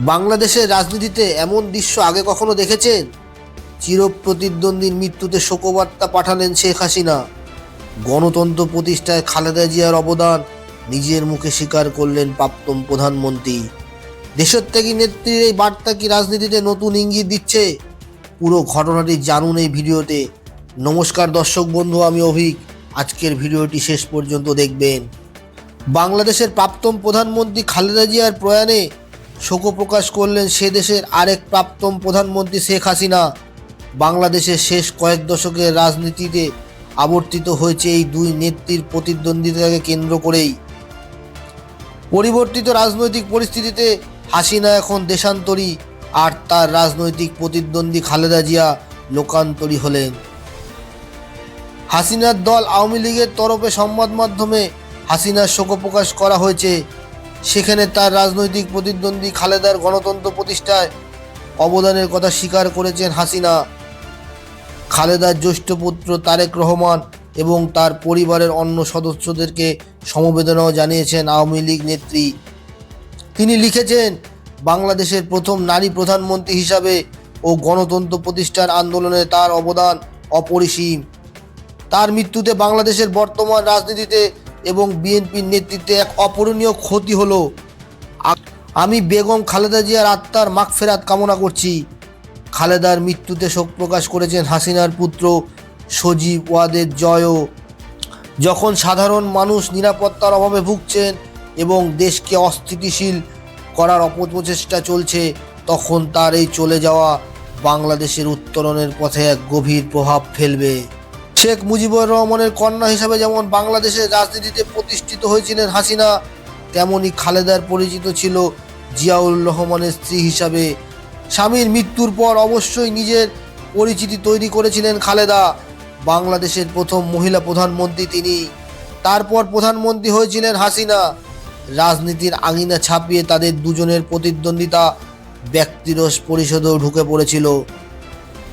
বাংলাদেশের রাজনীতিতে এমন দৃশ্য আগে কখনো দেখেছেন? চিরপ্রতিদ্বন্দ্বীর মৃত্যুতে শোকবার্তা পাঠালেন শেখ হাসিনা। গণতন্ত্র প্রতিষ্ঠায় খালেদা জিয়ার অবদান নিজের মুখে স্বীকার করলেন প্রাক্তন প্রধানমন্ত্রী। দেশত্যাগী নেত্রীর এই বার্তা কি রাজনীতিতে নতুন ইঙ্গিত দিচ্ছে? পুরো ঘটনাটি জানুন এই ভিডিওতে। নমস্কার দর্শক বন্ধু, আমি অভিক। আজকের ভিডিওটি শেষ পর্যন্ত দেখবেন। বাংলাদেশের প্রাক্তন প্রধানমন্ত্রী খালেদা জিয়ার প্রয়াণে শোক প্রকাশ করলেন সে দেশের আরেক প্রাক্তন প্রধানমন্ত্রী শেখ হাসিনা। বাংলাদেশের শেষ কয়েক দশকের রাজনীতিতে আবর্তিত হয়েছে এই দুই নেত্রীর প্রতিদ্বন্দ্বিতাকে কেন্দ্র করেই। পরিবর্তিত রাজনৈতিক পরিস্থিতিতে হাসিনা এখন দেশান্তরী, আর তার রাজনৈতিক প্রতিদ্বন্দ্বী খালেদা জিয়া লোকান্তরী হলেন। হাসিনার দল আওয়ামী লীগের তরফে সংবাদ মাধ্যমে হাসিনার শোক প্রকাশ করা হয়েছে সেখানে তার রাজনৈতিক প্রতিদ্বন্দ্বী খালেদার গণতন্ত্র প্রতিষ্ঠায় অবদানের কথা স্বীকার করেছেন হাসিনা। খালেদার জ্যেষ্ঠ পুত্র তারেক রহমান এবং তার পরিবারের অন্য সদস্যদেরকে সমবেদনাও জানিয়েছেন আওয়ামী লীগ নেত্রী। তিনি লিখেছেন, বাংলাদেশের প্রথম নারী প্রধানমন্ত্রী হিসাবে ও গণতন্ত্র প্রতিষ্ঠার আন্দোলনে তার অবদান অপরিসীম। তার মৃত্যুতে বাংলাদেশের বর্তমান রাজনীতিতে এবং বিএনপির নেতৃত্বে এক অপূরণীয় ক্ষতি হলো। আমি বেগম খালেদা জিয়ার আত্মার মাগফেরাত কামনা করছি। খালেদার মৃত্যুতে শোক প্রকাশ করেছেন হাসিনার পুত্র সজীব ওয়াদের জয়ও। যখন সাধারণ মানুষ নিরাপত্তার অভাবে ভুগছেন এবং দেশকে অস্থিতিশীল করার অপপ্রচেষ্টা চলছে, তখন তার এই চলে যাওয়া বাংলাদেশের উত্তরণের পথে এক গভীর প্রভাব ফেলবে। শেখ মুজিবুর রহমানের কন্যা হিসাবে যেমন বাংলাদেশের রাজনীতিতে প্রতিষ্ঠিত হয়েছিলেন হাসিনা তেমনই খালেদার পরিচিত ছিল জিয়াউল রহমানের স্ত্রী হিসাবে। স্বামীর মৃত্যুর পর অবশ্যই নিজের পরিচিতি তৈরি করেছিলেন খালেদা। বাংলাদেশের প্রথম মহিলা প্রধানমন্ত্রী তিনি। তারপর প্রধানমন্ত্রী হয়েছিলেন হাসিনা। রাজনীতির আঙিনা ছাপিয়ে তাদের দুজনের প্রতিদ্বন্দ্বিতা ব্যক্তিরস পরিষদেও ঢুকে পড়েছিল।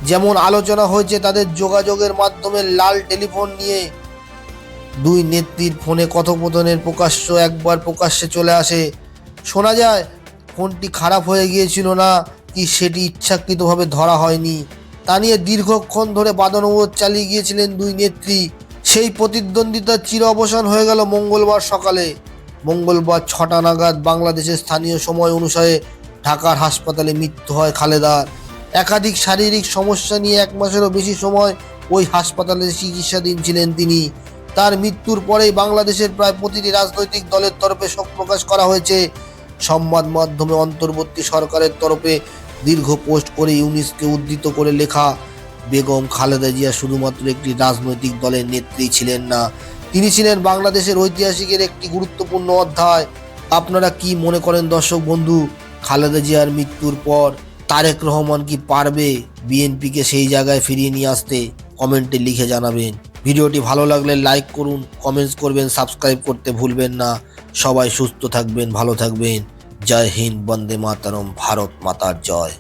যেমন আলোচনা হয়েছে তাদের যোগাযোগের মাধ্যমে লাল টেলিফোন নিয়ে, দুই নেত্রীর ফোনে কথোপকথনের প্রকাশ্য একবার প্রকাশ্যে চলে আসে। শোনা যায়, ফোনটি খারাপ হয়ে গিয়েছিল না কি সেটি ইচ্ছাকৃতভাবে ধরা হয়নি। তা নিয়ে দীর্ঘক্ষণ ধরে বাদনবোধ চালিয়ে গিয়েছিলেন দুই নেত্রী। সেই প্রতিদ্বন্দ্বিতার চির অবসান হয়ে গেল মঙ্গলবার সকালে। মঙ্গলবার ছটা নাগাদ বাংলাদেশের স্থানীয় সময় অনুসারে ঢাকার হাসপাতালে মৃত্যু হয় খালেদার। একাধিক শারীরিক সমস্যা নিয়ে এক মাসেরও বেশি সময় ওই হাসপাতালে চিকিৎসাধীন ছিলেন তিনি। তার মৃত্যুর পরেই বাংলাদেশের প্রায় প্রতিটি রাজনৈতিক দলের তরফে শোক প্রকাশ করা হয়েছে। সংবাদ মাধ্যমে অন্তর্বর্তী সরকারের তরফে দীর্ঘ পোস্ট করে ইউনিসকে উদ্ধৃত করে লেখা, বেগম খালেদা জিয়া শুধুমাত্র একটি রাজনৈতিক দলের নেত্রী ছিলেন না। তিনি ছিলেন বাংলাদেশের ঐতিহাসিকের একটি গুরুত্বপূর্ণ অধ্যায়। আপনারা কি মনে করেন দর্শক বন্ধু, খালেদা জিয়ার মৃত্যুর পর তারেক রহমান কি পারবে বিএনপিকে সেই জায়গায় ফিরিয়ে নিয়ে আসতে? কমেন্টে লিখে জানাবেন। ভিডিওটি ভালো লাগলে লাইক করুন কমেন্টস করবেন সাবস্ক্রাইব করতে ভুলবেন না। সবাই সুস্থ থাকবেন, ভালো থাকবেন। জয় হিন্দ, বন্দে মাতারম, ভারত মাতার জয়।